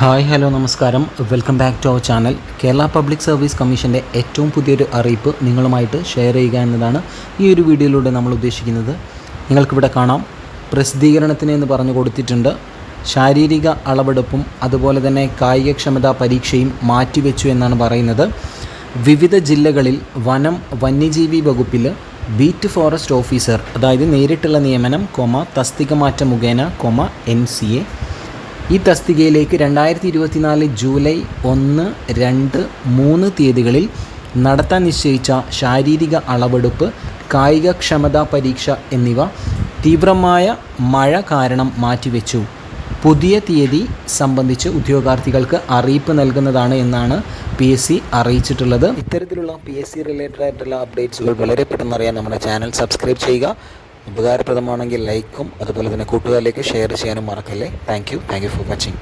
Hi hello നമസ്കാരം. Welcome back to our channel. Kerala public service കമ്മീഷന്റെ ഏറ്റവും പുതിയൊരു അറിയിപ്പ് നിങ്ങളുമായിട്ട് ഷെയർ ചെയ്യുക എന്നതാണ് ഈ ഒരു വീഡിയോയിലൂടെ നമ്മൾ ഉദ്ദേശിക്കുന്നത്. നിങ്ങൾക്കിവിടെ കാണാം. പ്രസിദ്ധീകരണത്തിന് എന്ന് പറഞ്ഞു കൊടുത്തിട്ടുണ്ട്. ശാരീരിക അളവെടുപ്പും അതുപോലെ തന്നെ കായികക്ഷമതാ പരീക്ഷയും മാറ്റിവെച്ചു എന്നാണ് പറയുന്നത്. വിവിധ ജില്ലകളിൽ വനം വന്യജീവി വകുപ്പിൽ ബീറ്റ് ഫോറസ്റ്റ് ഓഫീസർ അതായത് നേരിട്ടുള്ള നിയമനം കൊമ തസ്തിക മാറ്റം മുഖേന കൊമ എൻ സി എ ഈ തസ്തികയിലേക്ക് രണ്ടായിരത്തി ഇരുപത്തിനാല് ജൂലൈ ഒന്ന് രണ്ട് മൂന്ന് തീയതികളിൽ നടത്താൻ നിശ്ചയിച്ച ശാരീരിക അളവെടുപ്പ് കായികക്ഷമതാ പരീക്ഷ എന്നിവ തീവ്രമായ മഴ കാരണം മാറ്റിവെച്ചു. പുതിയ തീയതി സംബന്ധിച്ച് ഉദ്യോഗാർത്ഥികൾക്ക് അറിയിപ്പ് നൽകുന്നതാണ് എന്നാണ് പി എസ് സി അറിയിച്ചിട്ടുള്ളത്. ഇത്തരത്തിലുള്ള പി എസ് സി റിലേറ്റഡ് ആയിട്ടുള്ള അപ്ഡേറ്റ്സുകൾ വളരെ പെട്ടെന്ന് അറിയാൻ നമ്മുടെ ചാനൽ സബ്സ്ക്രൈബ് ചെയ്യുക. ഉപകാരപ്രദമാണെങ്കിൽ ലൈക്കും അതുപോലെ തന്നെ കൂട്ടുകാരിലേക്ക് ഷെയർ ചെയ്യാനും മറക്കല്ലേ. Thank you thank you for watching